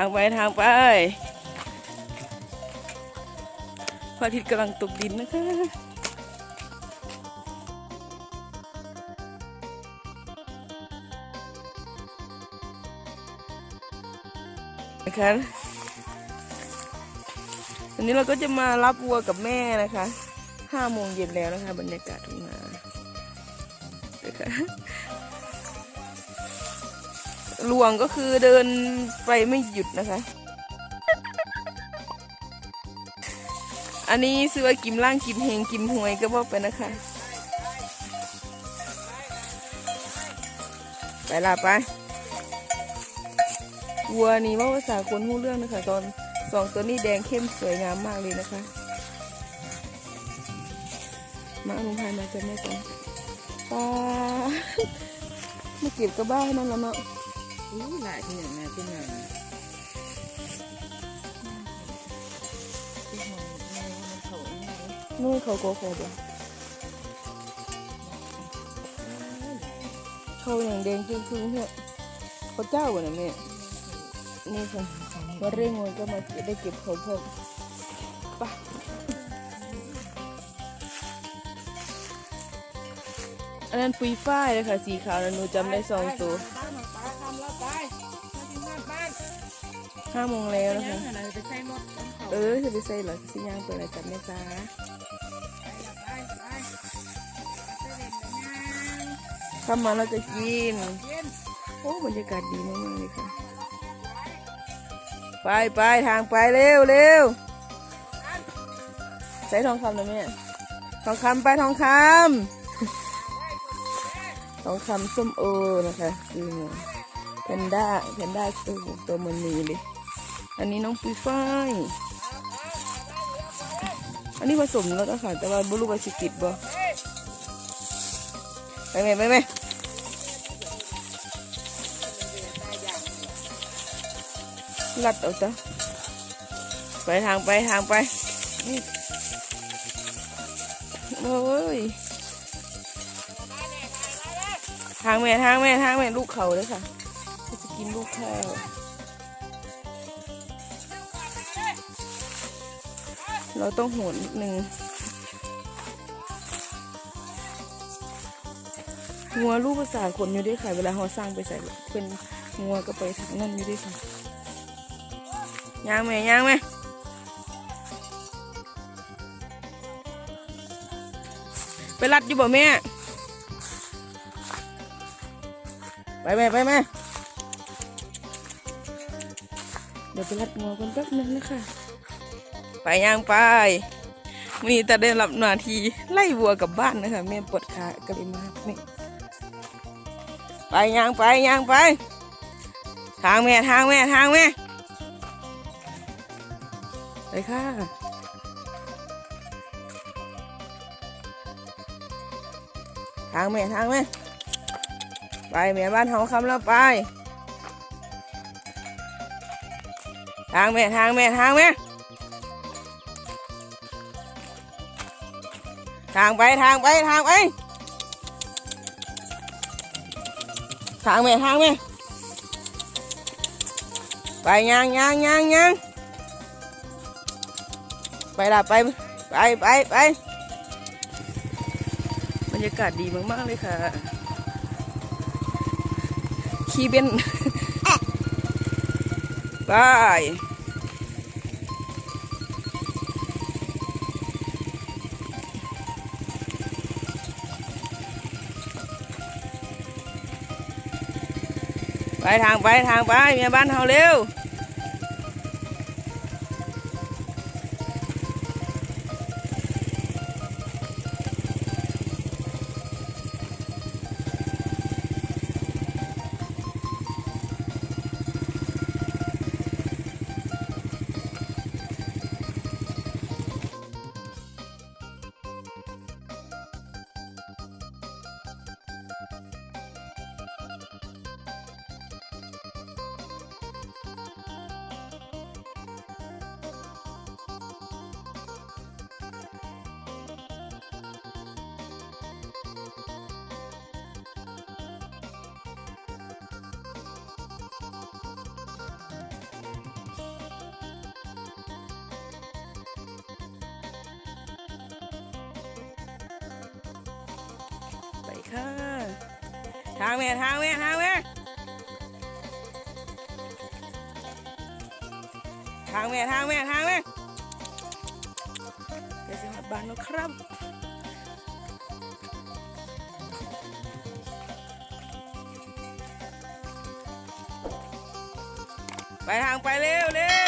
างไปทางไปพระอาทิตย์กำลังตกดินนะคะนะคะวันนี้เราก็จะมารับวัวกับแม่นะคะห้าโมงเย็นแล้วนะคะ บรรยากาศทุ่งนานะคะ หลวงก็คือเดินไปไม่หยุดนะคะ อันนี้ซื้อว่ากิมล่างกิมเฮงกิมหวยก็บอกไปนะคะ ไปละไปวัวนี้ว่าภาษาคนหูเรื่องนะคะตอนสองตัวนี้แดงเข้มสวยงามมากเลยนะคะ มาลุงพายมาจะไม่กันปลามาเก็บกระบ้าให้มันแล้วเนาะ อู้หลายที่อย่างแม่ที่หนที่หอมแม่มันเขาแม่นู่นเขาโกโคบเขาอย่างแดงจริงคือเนี่ยเขาเจ้าอะนะแม่นี่ค่ะว่าเร่งมันก็มาได้เก็บเขาเพิ่มไปอันนั้นปุยฝ้ายเลยค่ะ สีขาวนะหนูจำได้สองตัว ห้าโมงแล้วยันะงคะอะไรไปใส่รถของเขาเออจะไปใส่เหรอสิย่างไปอะไรจับแม่จ้าไปละไปไปไปเล่นกันยังถ้ามาเราจะกินเย็นโอ้บรรยากาศดีมากๆเลยค่ะ ไปไปทางไปเร็วเร็วใส่ทองคำนะแม่ทองคำไปทองคำทองคำส้มโอนะคะคือแพนด้าแพนด้าตัวตัวมันมีเลย อันนี้น้องปุยฝ้าย อันนี้ผสมแล้วก็ค่ะ แต่ว่าบรูบาสิกิตบ่ไปไหมไปไหมลัดเอาจ้ะไปทางไปทางไปโอ้ยทางแม่ทางแม่ทางแม่ลูกเขาเลยค่ะ กินลูกข้าวเราต้องโหนนิดนึงงัวลูกภาษาคนอยู่ด้วยค่ะ เวลาเขาสร้างไปใส่เป็นงัวก็ไปทางนั่นอยู่ด้วยค่ะย่างแม่ย่างแม่ไปรัดอยู่บ่แม่ ไปแม่ไปแม่ ดี๋ยวไปรัดงัวกันแป๊บนึงนะคะ ไปย่างไป มีแต่ได้รับหน้าที่ไล่วัวกลับบ้านนะคะแม่ปวดขาก็เลยมานี่ไปย่างไปย่างไป ทางแม่ทางแม่ทางแม่ไปค่ะทางแม่ทางแม่ไปแม่บ้านเฮาคำแล้วไปางแม่ทางแม่ทางแม่ทางไปทางไปทางไปทางแม่ทางแม่ไปย่างย่างย่างย่างไปละไปไปไปไปบรรยากาศดีมากๆเลยค่ะ ขี่เบน ไปไปทางไปท ค่ะ ทางแม่ทางแม่ทางแม่ทางแม่ทางแม่ทางแม่เดี๋ยวสิมาบ้านแล้วครับไปทางไปเร็วเร็ว